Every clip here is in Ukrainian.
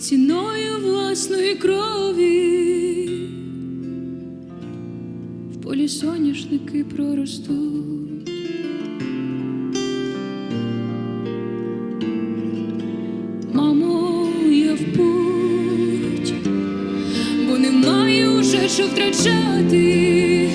ціною власної крові в полі соняшники проростуть. Мамо, я в путь, бо немає уже що втрачати.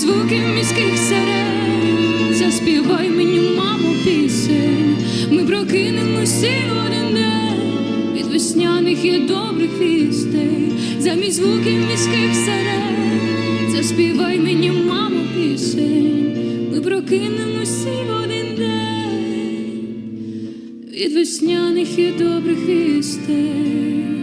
Звуків міських сирен заспівай мені, мамо, пісень. Ми прокинемося один день від весняних і добрих вістей. Замість звуків міських сирен заспівай мені, мамо, пісень. Ми прокинемося один день від весняних і добрих вістей.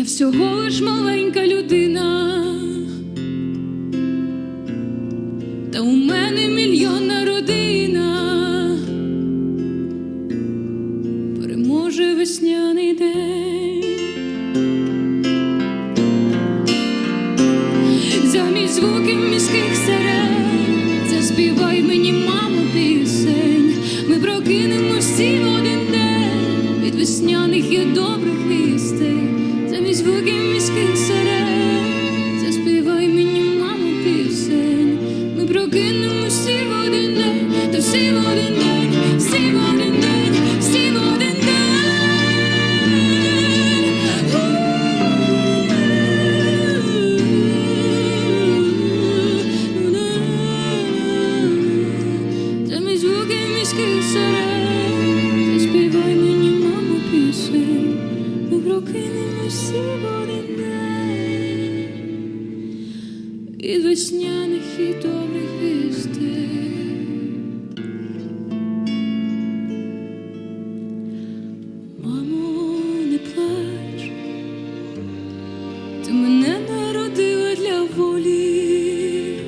Я всього лиш маленька людина, один день. Замість звуків міських сирен Заспівай мені, мамо, пісень Ми прокинемось всі в весняних і добрих вістей ти мене народила для волі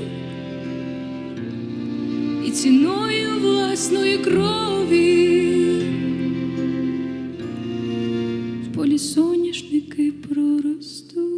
і ціною власної крові в полі соняшники проростуть.